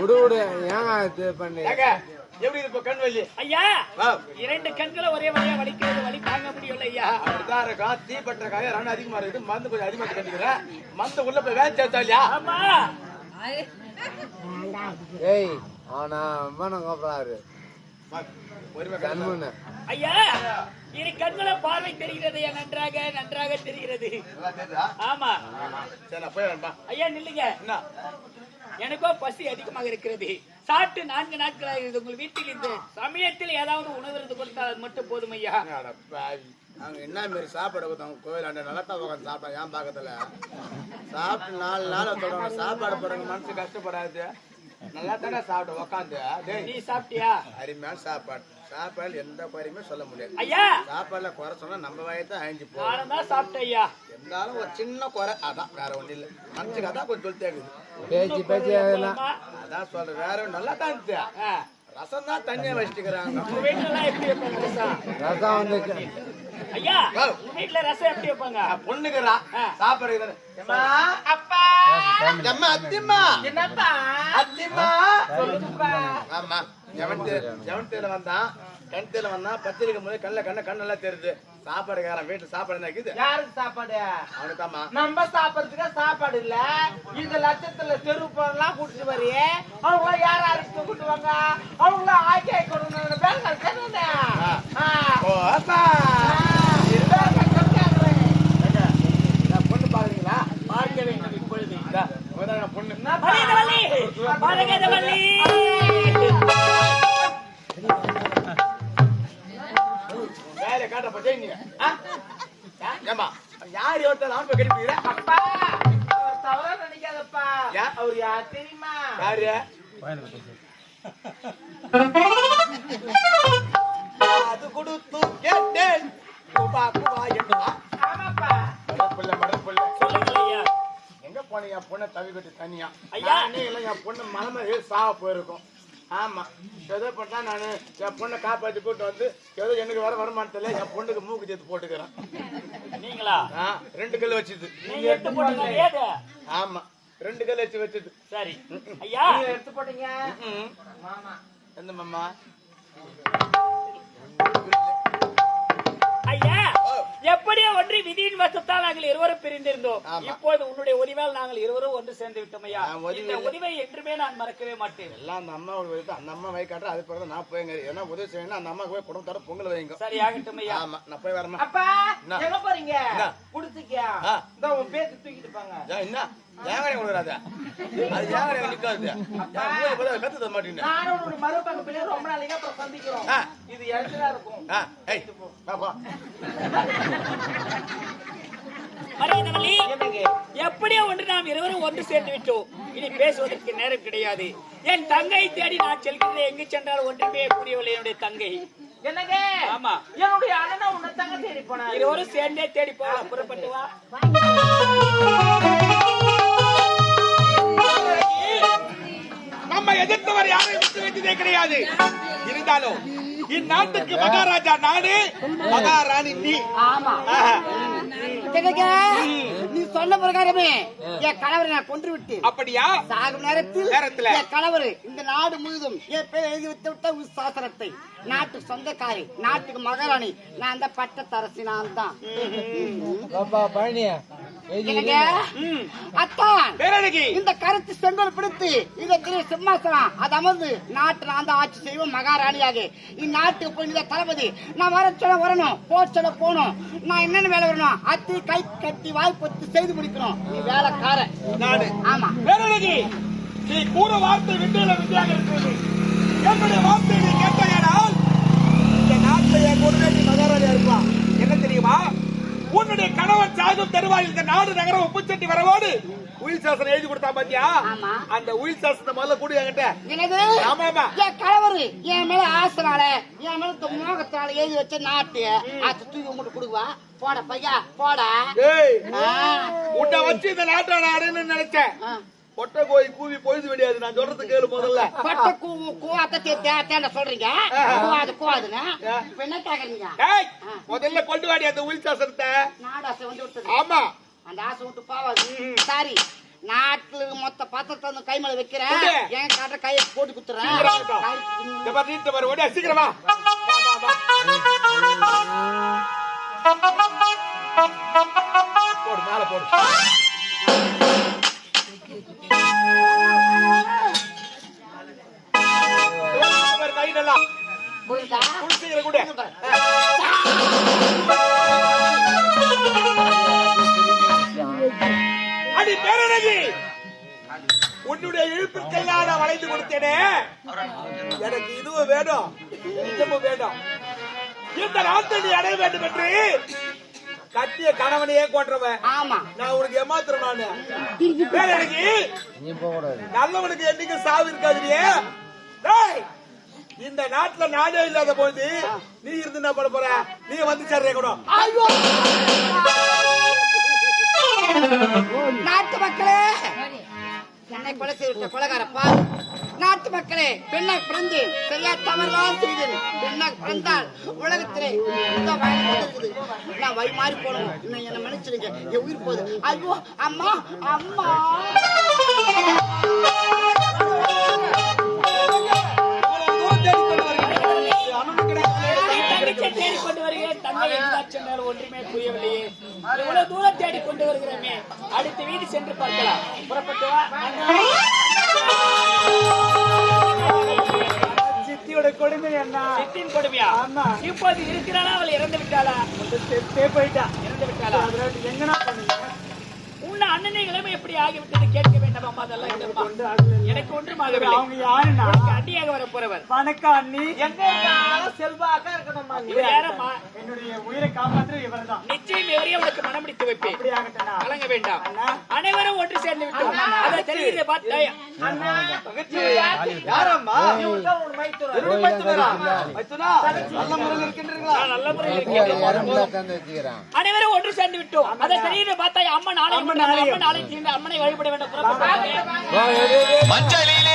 விடு விடு. ஏங்க இது பண்ணி? எப்படி இருக்கு கண் வலி? ஐயா இரண்டு கண்களை ஒரே வழியா வலிக்கிறது வலி தாங்க முடியல ஐயா. அப்படிதான் இருக்கும் தீப்பற்ற காய ரணம் அதிகமா இருக்குது. மருந்து கொஞ்சம் அதிகமா கட்டிக்கிறேன் மருந்து உள்ள போய் வேலை சேர்த்தா இல்லையா? ஆமா. ஏய் அவனா பொறுமை கண்முன்னு. ஐயா இரு கண்களை பார்வை தெரிகிறது ஐயா. நன்றாக நன்றாக தெரிகிறது? ஆமா. சரி நான் போயிடுறேன்ப்பா ஐயா நில்லுங்க. என்ன? எனக்கோ பசி அதிகமாக இருக்கிறது. சாப்பிட்டு நான்கு நாட்களாக இருந்து உங்கள் வீட்டில் இந்த சமயத்தில் ஏதாவது உணவு கொடுத்தால் அது மட்டும் போதும் ஐயா. அவங்க என்ன மாரி சாப்பாடு கொடுத்தாங்க கோயில் அண்ட நல்லா தான் உட்காந்து சாப்பிட்டாங்க என் பக்கத்துல? சாப்பிட்டு நாலு நாள் சொல்றாங்க. சாப்பாடு போடுறாங்க மனசு கஷ்டப்படாது. நல்லா தானே சாப்பிட்டு உக்காந்து. டேய் நீ சாப்பிட்டியா? அருமையான சாப்பாடு. சாப்பாடு எந்த குறையுமே சொல்ல முடியாது. ஐயா! சாப்பாடுல குறை சொன்னா நம்ம வயதான் அழிஞ்சு போகும். தான் சாப்பிட்டேன் ஐயா. இருந்தாலும் ஒரு சின்ன குறை அதான் வேற ஒண்ணும் இல்ல. மனசுக்கு அதான் கொஞ்சம் சொல்லிட்டே இருக்குது. பேச்சு பேச்சு? அதான் சொல்றேன். வேற நல்லா தான் இருந்துச்சு. ரசம் தான் தண்ணியா வச்சுக்கிறாங்க உங்க வீட்டுல எப்படி வைப்பாங்க ரசம்? ரசம் வந்து ஐயா. உங்க வீட்டுல ரசம் எப்படி வைப்பாங்க? பொண்ணுக்குறா ஆ. சாப்பாடு அப்பா. அத்திம்மா. என்னப்பா? அத்திம்மா. ஆமா. ஜெவன்தே ஜெவன்தேல வந்தான் கண் வந்தான் பத்திரிக்கை முதல் கண்ணில் கண்ண கண்ணெல்லாம் தெரியுது. சாப்பாடு கேறான் வீட்டுல சாப்பாடு இருக்குது? யாருக்கு சாப்பாடு? அவனுக்கு தாமா நம்ம சாப்பிடறதுக்கு சாப்பாடு இல்ல. இந்த லட்சத்துல தெரு எல்லாம் கூட்டிட்டு வரையே. அவங்க யார் யாருக்கு கூட்டுவாங்க அவங்க ஆக்கி ஆக்கி கொடுக்கணும் பேருங்க கேட்கணுங்க ஓ அப்பா. பொண்ணு பாக்குறீங்களா பார்க்க வேண்டும் இப்பொழுது. முதல்ல பொண்ணு! வேலை காட்ட ஆ? ஏம்மா யார் ஒருத்தர் நான் கடிப்பீங்க அப்பா அவர் தவறா நினைக்காதப்பா? அவர் யார் தெரியுமா? யாரு? அது கொடுத்து கேட்டேன். குபா குபா என்றா ஆமாப்பா. மடப்புள்ள மடப்புள்ள. சொல்லுங்கள் ஐயா. எங்க போனீங்க? என் பொண்ணை தவி கட்டி தனியா? ஐயா. இல்லை என் பொண்ணு மலம சாவ போயிருக்கும். ஆமா. ஏதோ பண்ணா நானு என் பொண்ணை காப்பாத்தி கூட்டு வந்து ஏதோ எனக்கு வர வருமானத்துல என் பொண்ணுக்கு மூக்கு சேர்த்து போட்டுக்கிறேன். நீங்களா? ஆ, ரெண்டு கல் வச்சுது. நீங்க எடுத்து போட்டீங்க ஏது? ஆமா. ரெண்டு கல் வச்சு வச்சது. சரி. ஐயா! எடுத்து போட்டீங்க. ம். ஆமா எந்த மாமா? ஐயா! எப்படியோ ஒன்று விதியின் வசத்தால் நாங்கள் இருவரும் பிரிந்திருந்தோம். இப்போது உன்னுடைய உதவியால் நாங்கள் இருவரும் ஒன்று சேர்ந்து விட்டோம் ஐயா இந்த. உதவியை என்றுமே நான் மறக்கவே மாட்டேன் எல்லாம் அந்த அம்மா அந்த அம்மா வை காட்டுற அது பிறகு நான் போய் ஏன்னா உதவி செய்யணும் அந்த அம்மாவுக்கு போய் குடும்பத்தோட பொங்கல் வைங்க சரி ஆகட்டும் ஐயா ஆமா நான் போய் வரமா அப்பா? எங்க போறீங்க? குடுத்துக்கியா. இந்த உன் பேத்து தூக்கிட்டு போங்க என்ன ஏங்கடை கொடுக்குறாத அது ஏங்கடை நிக்காது. என் மூஞ்சி போல கத்து தர மாட்டேங்க நானும் ஒரு மறுபக்கம் பிள்ளை ரொம்ப நாளைக்கு அப்புறம் சந்திக்கிறோம். ஆ. இது இடத்துல இருக்கும். ஆ. ஏய் எப்படியோ ஒன்று நாம் இருவரும் ஒன்று சேர்ந்து விட்டோம். இனி பேசுவதற்கு நேரம் கிடையாது. என் தங்கை தேடி நான் செல்கிறேன். எங்கு சென்றால் ஒன்றுமே புரியவில்லை என்னுடைய தங்கை. என்னங்க? ஆமா. என்னுடைய அண்ணனை உன்னை தங்க தேடி போனாரு. இருவரும் சேர்ந்தே தேடி போகலாம். புறப்பட்டு வா. எதிர்த்தவர் யாரையும் விட்டு வைத்ததே கிடையாது. இருந்தாலும் இந்நாட்டுக்கு மகாராஜா நாடு மகாராணி நீ. நீ சொன்ன பிரகாரமே என் கணவரை நான் கொன்று விட்டு அப்படியா? சாகும் நேரத்தில் நேரத்துல. என் கணவர் இந்த நாடு முழுதும் என் பேர் எழுதி விட்டு விட்ட ஒரு சாசனத்தை. நாட்டுக்கு சொந்தக்காரி நாட்டுக்கு மகாராணி. நான் அந்த பட்டத்தரசி நான் தான் அத்தான். இந்த கருத்து செங்கோல் பிடித்து இந்த சிம்மாசனம். அது அமர்ந்து நாட்டு நான் தான் ஆட்சி செய்வோம் மகாராணியாக. இந்நாட்டுக்கு போய் இந்த தளபதி. நான் வர சொல்ல வரணும் போ சொல்ல போகணும். நான் என்னென்ன வேலை வரணும்? அத்தி கை கட்டி வாய் பொத்து செய்து முடிக்கணும். நீ வேலைக்காரன். ஆமா. நீ கூற வார்த்தை விட்டுல வித்தியாக இருக்கிறது. என்னுடைய வார்த்தை நீ கேட்டால் இந்த நாட்டில் என் நீ மகாராஜா இருப்பா. என்ன தெரியுமா? உன்னுடைய கணவன் சாகும் தருவாயில் இந்த நாடு நகரம் உப்புச்சட்டி வரவோடு உயிர் சாசனம் எழுதி கொடுத்தா பாத்தியா. அந்த உயிர் சாசனத்தை முதல்ல கூடு என்கிட்ட என்னது ஆமா, ஆமா. என் கணவர் என் மேல ஆசனால என் மேல மோகத்தால எழுதி வச்ச நாட்டு அது தூக்கி உங்கள்கிட்ட கொடுக்குவா போட பையா போட. உன்னை வச்சு இந்த நாட்டை நான் அடையணும்னு நினைச்சேன். கொட்டை கோய் கூவி பொழுது விடியாது. நான் சொல்றது கேளு முதல்ல. பட்ட கூ கூவாத்த சொல்றீங்க? கூவாது கூவாதுன்னு? இப்ப என்ன கேக்குறீங்க முதல்ல கொண்டு வாடி அந்த உயிர் சாசனத்தை. நாடு ஆசை வந்து விட்டது. ஆமா. அந்த ஆசை விட்டு போவாது சாரி. நாட்டுல மொத்த பாத்திரத்தை வந்து கை மேல வைக்கிறேன். என் காட்ட கையை போட்டு குத்துறேன். சீக்கிரமா. போடு மேல போடு. பாரு, கை நல்லா அடி பேரழகி உன்னுடைய இழுப்பிற்கெல்லாம் நான் வளைந்து கொடுத்தேனே எனக்கு இதுவும் வேணும் இதுவும் வேணும் இந்த நாட்டை நீ அடைய வேண்டும் என்று கட்டிய கணவனையே கொன்றவன் ஆமா. நான் உனக்கு ஏமாத்துறேன் நானு. பேரழகி நீ. போக கூடாது. நல்லவனுக்கு என்னைக்கு சாவு இருக்காதுடியே டேய் இந்த நாட்டுல நாடே இல்லாத போது நீ இருந்து என்ன பண்ண போற? நீ வந்து சேர்றே கூட. நாட்டு மக்களே என்னை கொலை செய்த கொலைகார பாரு நாட்டு மக்களே பெண்ணாக பிறந்து சரியா தவறுதான் செய்தது பெண்ணாக பிறந்தால் உலகத்திலே நான் வழி மாறி போனோம்? இன்னும் என்ன மன்னிச்சிடுங்க. என் உயிர் போகுது. ஐயோ அம்மா அம்மா. தங்கை எங்காச் சென்றால் ஒன்றுமே புரியவில்லையே. இவ்வளவு தூரம் தேடி கொண்டு வருகிறோமே. அடுத்த வீடு சென்று பார்க்கலாம். புறப்பட்டு சித்தியோட கொடுமை என்ன சித்தின் கொடுமையா? ஆமா. இப்போது இருக்கிறாளா? அவள் இறந்து விட்டாளா? போயிட்டா. இறந்து விட்டாளா? அதுல எங்கனா பண்ணுங்க? அண்ணனை நிலைமை எப்படி ஆகிவிட்டது? கேட்க வேண்டாம் அம்மா அதெல்லாம் இல்லப்பா. எனக்கு ஒன்றும் ஆகவில்லை அவங்க யாருன்னா? அண்ணியாக வர போறவர் வணக்கம் அண்ணி. எங்க இருந்தாலும் செல்வாக்கா இருக்கணும்மா நீ. இவர் யாரம்மா? என்னுடைய உயிரை காப்பாற்று இவர்தான். நிச்சயம் இவரையே உனக்கு மனம் பிடித்து வைப்பேன். கலங்க வேண்டாம். அனைவரும் ஒன்று சேர்ந்து விட்டோம். அதை தெரியுது பார்த்தாயா யாரம்மா? நல்ல முறையில் அனைவரும் ஒன்று சேர்ந்து விட்டோம். அதை தெரியுது பார்த்தா அம்மன் நாளை அம்மன் நாளை தீர்ந்து அம்மனை வழிபட வேண்டும். மஞ்சளிலே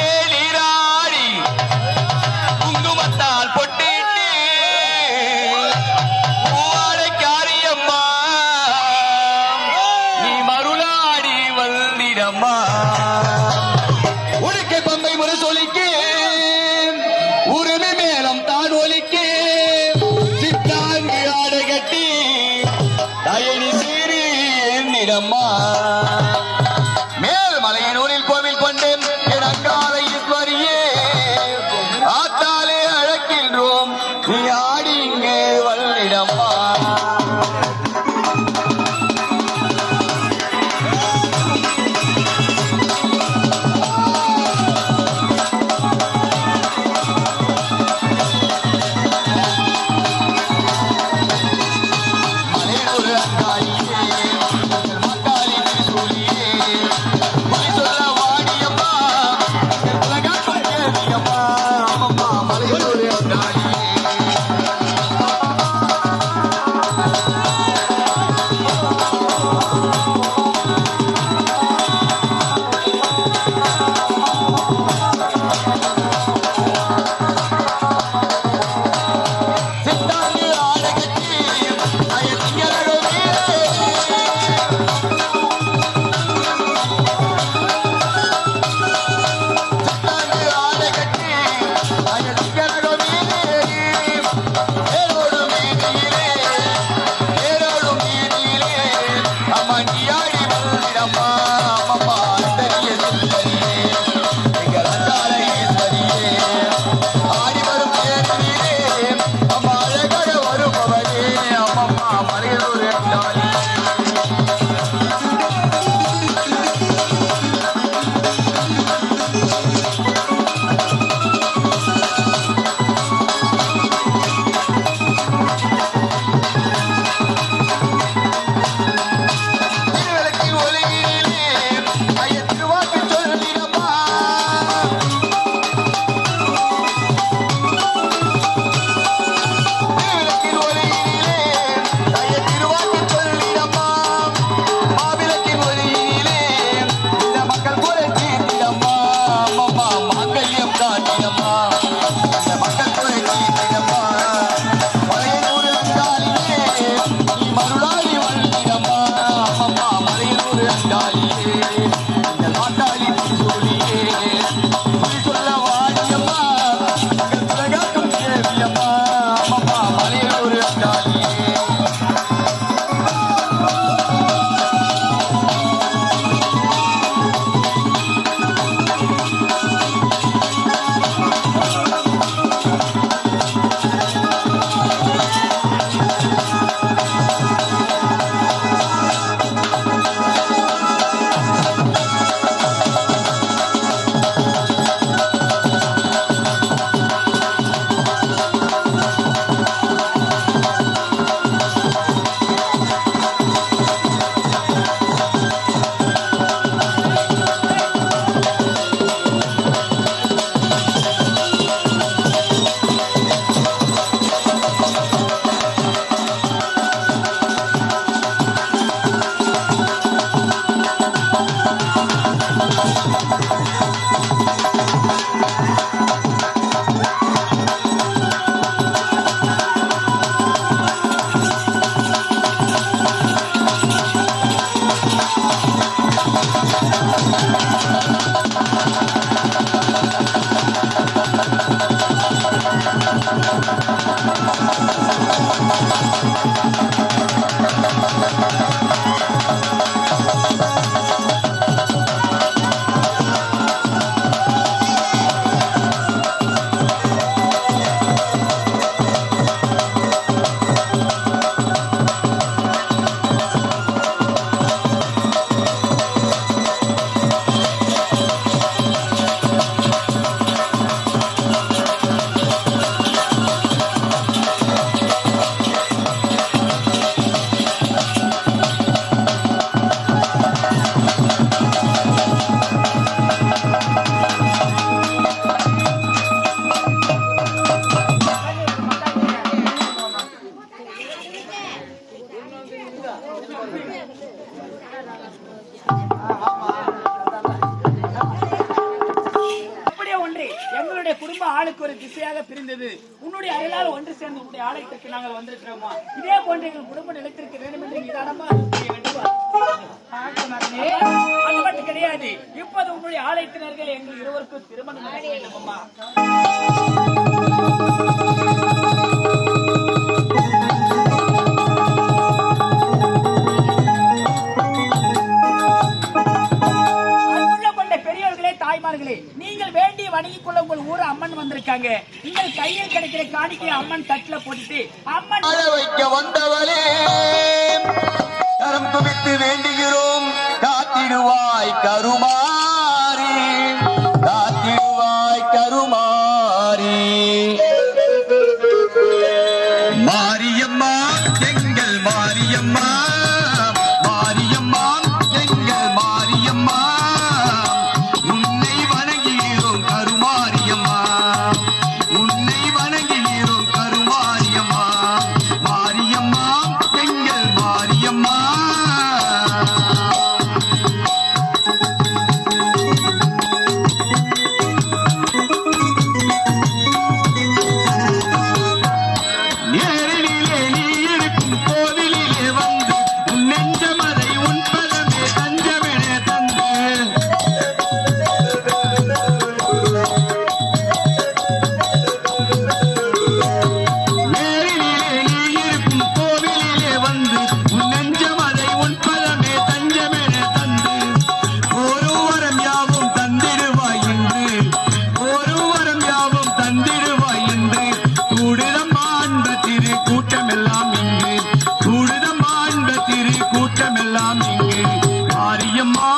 ஒன்று சேர்ந்து உன்னுடைய ஆலயத்திற்கு நாங்கள் வந்திருக்கிறோமா? இதே போன்ற எங்கள் குடும்ப நிலைத்திற்கு வேண்டும் என்று நிதானமா செய்ய அது மட்டும் கிடையாது. இப்போது உங்களுடைய ஆலயத்தினர்கள் எங்கள் இருவருக்கும் திருமணம் நடக்க வேண்டும் அம்மா தாய்மார்களே வணங்கிக் கொள்ள உங்கள் ஊர் அம்மன் வந்திருக்காங்க. நீங்கள் கையில் கிடைக்கிற காணிக்கை அம்மன் தட்டுல போட்டுட்டு அம்மன் வைக்க வந்தவளே கரம் குவித்து வேண்டுகிறோம் காத்திடுவாய் கருமாறி ஆரியம்மா